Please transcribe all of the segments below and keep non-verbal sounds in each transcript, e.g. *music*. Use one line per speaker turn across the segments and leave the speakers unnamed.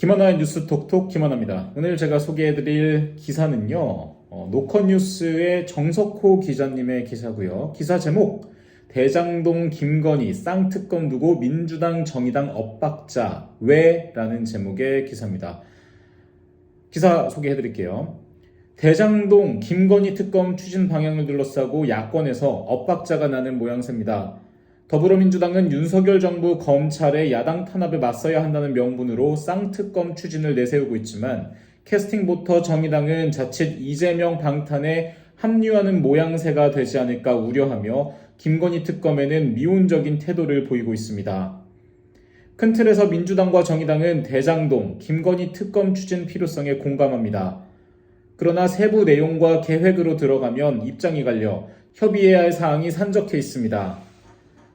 김하나의 뉴스 톡톡 김하나입니다. 오늘 제가 소개해드릴 기사는요, 어, 노컷뉴스의 정석호 기자님의 기사고요. 기사 제목 대장동 김건희 쌍특검 두고 민주당 정의당 엇박자 왜라는 제목의 기사입니다. 기사 소개해드릴게요. 대장동 김건희 특검 추진 방향을 둘러싸고 야권에서 엇박자가 나는 모양새입니다. 더불어민주당은 윤석열 정부 검찰의 야당 탄압에 맞서야 한다는 명분으로 쌍특검 추진을 내세우고 있지만 캐스팅부터 정의당은 자칫 이재명 방탄에 합류하는 모양새가 되지 않을까 우려하며 김건희 특검에는 미온적인 태도를 보이고 있습니다. 큰 틀에서 민주당과 정의당은 대장동, 김건희 특검 추진 필요성에 공감합니다. 그러나 세부 내용과 계획으로 들어가면 입장이 갈려 협의해야 할 사항이 산적해 있습니다.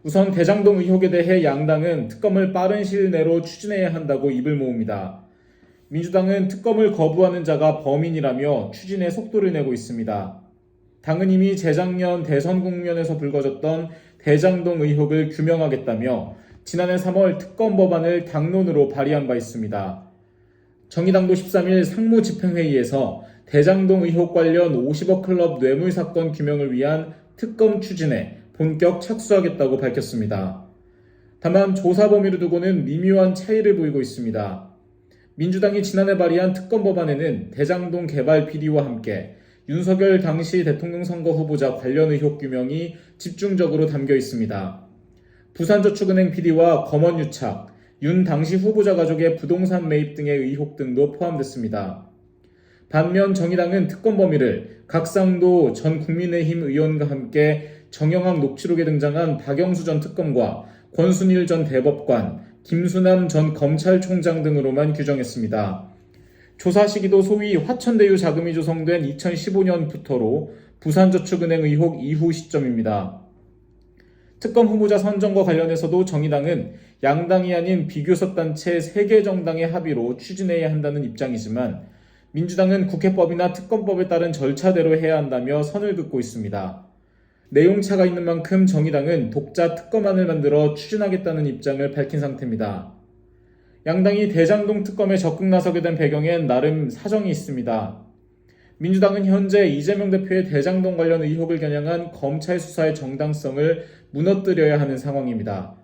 우선 대장동 의혹에 대해 양당은 특검을 빠른 시일 내로 추진해야 한다고 입을 모읍니다. 민주당은 특검을 거부하는 자가 범인이라며 추진에 속도를 내고 있습니다. 당은 이미 재작년 대선 국면에서 불거졌던 대장동 의혹을 규명하겠다며 지난해 3월 특검 법안을 당론으로 발의한 바 있습니다. 정의당도 13일 상무집행회의에서 대장동 의혹 관련 50억 클럽 뇌물 사건 규명을 위한 특검 추진에 본격 착수하겠다고 밝혔습니다. 다만 조사 범위를 두고는 미묘한 차이를 보이고 있습니다. 민주당이 지난해 발의한 특검 법안에는 대장동 개발 비리와 함께 윤석열 당시 대통령 선거 후보자 관련 의혹 규명이 집중적으로 담겨 있습니다. 부산저축은행 비리와 검언유착, 윤 당시 후보자 가족의 부동산 매입 등의 의혹 등도 포함됐습니다. 반면 정의당은 특검 범위를 각상도 전 국민의힘 의원과 함께 정영학 녹취록에 등장한 박영수 전 특검과 권순일 전 대법관, 김수남 전 검찰총장 등으로만 규정했습니다. 조사 시기도 소위 화천대유 자금이 조성된 2015년부터로 부산저축은행 의혹 이후 시점입니다. 특검 후보자 선정과 관련해서도 정의당은 양당이 아닌 비교섭 단체 3개 정당의 합의로 추진해야 한다는 입장이지만 민주당은 국회법이나 특검법에 따른 절차대로 해야 한다며 선을 긋고 있습니다. 내용차가 있는 만큼 정의당은 독자 특검안을 만들어 추진하겠다는 입장을 밝힌 상태입니다. 양당이 대장동 특검에 적극 나서게 된 배경엔 나름 사정이 있습니다. 민주당은 현재 이재명 대표의 대장동 관련 의혹을 겨냥한 검찰 수사의 정당성을 무너뜨려야 하는 상황입니다.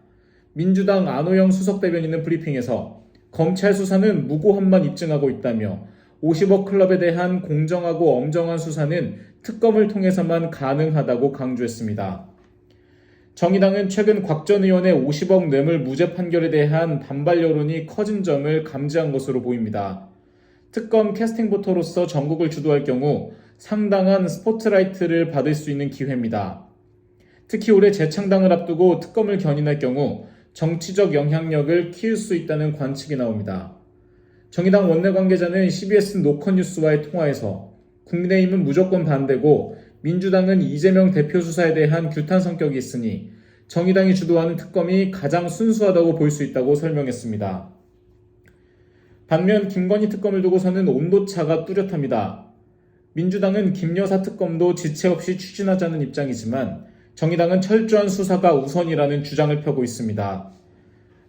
민주당 안호영 수석 대변인은 브리핑에서 검찰 수사는 무고함만 입증하고 있다며 50억 클럽에 대한 공정하고 엄정한 수사는 특검을 통해서만 가능하다고 강조했습니다. 정의당은 최근 곽 전 의원의 50억 뇌물 무죄 판결에 대한 반발 여론이 커진 점을 감지한 것으로 보입니다. 특검 캐스팅보터로서 전국을 주도할 경우 상당한 스포트라이트를 받을 수 있는 기회입니다. 특히 올해 재창당을 앞두고 특검을 견인할 경우 정치적 영향력을 키울 수 있다는 관측이 나옵니다. 정의당 원내 관계자는 CBS 노컷뉴스와의 통화에서 국민의힘은 무조건 반대고 민주당은 이재명 대표 수사에 대한 규탄 성격이 있으니 정의당이 주도하는 특검이 가장 순수하다고 볼 수 있다고 설명했습니다. 반면 김건희 특검을 두고서는 온도차가 뚜렷합니다. 민주당은 김 여사 특검도 지체 없이 추진하자는 입장이지만 정의당은 철저한 수사가 우선이라는 주장을 펴고 있습니다.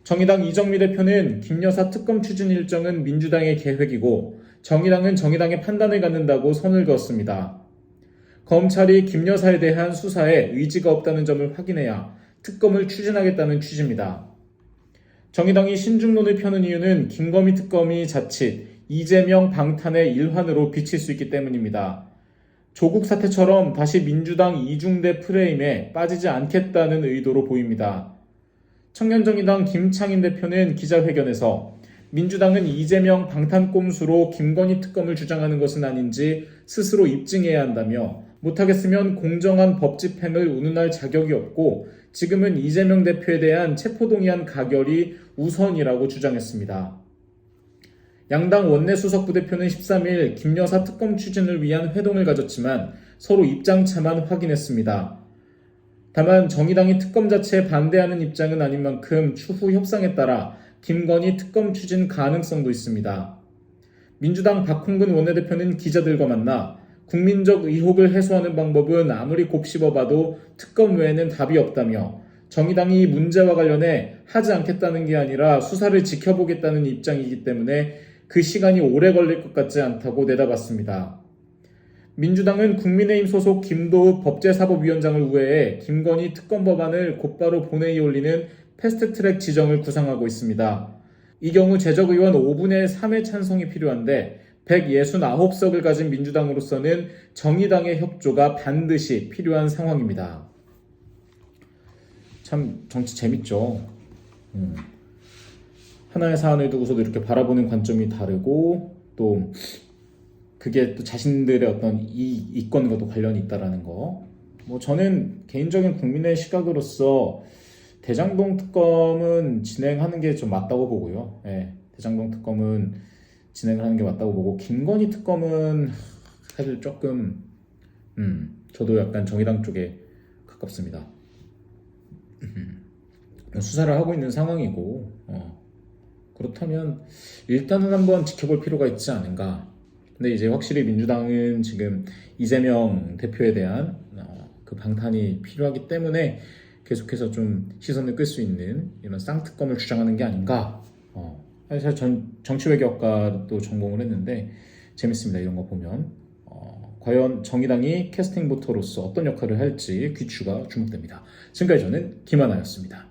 정의당 이정미 대표는 김 여사 특검 추진 일정은 민주당의 계획이고 정의당은 정의당의 판단을 갖는다고 선을 그었습니다. 검찰이 김 여사에 대한 수사에 의지가 없다는 점을 확인해야 특검을 추진하겠다는 취지입니다. 정의당이 신중론을 펴는 이유는 김건희 특검이 자칫 이재명 방탄의 일환으로 비칠 수 있기 때문입니다. 조국 사태처럼 다시 민주당 이중대 프레임에 빠지지 않겠다는 의도로 보입니다. 청년정의당 김창인 대표는 기자회견에서 민주당은 이재명 방탄꼼수로 김건희 특검을 주장하는 것은 아닌지 스스로 입증해야 한다며 못하겠으면 공정한 법 집행을 운운할 자격이 없고 지금은 이재명 대표에 대한 체포동의안 가결이 우선이라고 주장했습니다. 양당 원내 수석 부대표는 13일 김여사 특검 추진을 위한 회동을 가졌지만 서로 입장차만 확인했습니다. 다만 정의당이 특검 자체에 반대하는 입장은 아닌 만큼 추후 협상에 따라 김건희 특검 추진 가능성도 있습니다. 민주당 박홍근 원내대표는 기자들과 만나 국민적 의혹을 해소하는 방법은 아무리 곱씹어봐도 특검 외에는 답이 없다며 정의당이 문제와 관련해 하지 않겠다는 게 아니라 수사를 지켜보겠다는 입장이기 때문에 그 시간이 오래 걸릴 것 같지 않다고 내다봤습니다. 민주당은 국민의힘 소속 김도읍 법제사법위원장을 우회해 김건희 특검 법안을 곧바로 본회의에 올리는 패스트트랙 지정을 구상하고 있습니다. 이 경우 재적 의원 5분의 3의 찬성이 필요한데 169석을 가진 민주당으로서는 정의당의 협조가 반드시 필요한 상황입니다. 참 정치 재밌죠. 음. 하나의 사안을 두고서도 이렇게 바라보는 관점이 다르고 또 그게 또 자신들의 어떤 이 이권과도 관련이 있다라는 거. 뭐 저는 개인적인 국민의 시각으로서 대장동 특검은 진행하는 게 좀 맞다고 보고요. 예, 대장동 특검은 진행을 하는 게 맞다고 보고 김건희 특검은 사실 조금 음 저도 약간 정의당 쪽에 가깝습니다. 음, *laughs* 수사를 하고 있는 상황이고 어, 그렇다면 일단은 한번 지켜볼 필요가 있지 않은가. 근데 이제 확실히 민주당은 지금 이재명 대표에 대한 어, 그 방탄이 필요하기 때문에 계속해서 좀 시선을 끌 수 있는 이런 쌍특검을 주장하는 게 아닌가. 어, 사실 전 정치외교학과도 전공을 했는데 재밌습니다. 이런 거 보면. 어, 과연 정의당이 캐스팅 보터로서 어떤 역할을 할지 귀추가 주목됩니다. 지금까지 저는 김하나였습니다.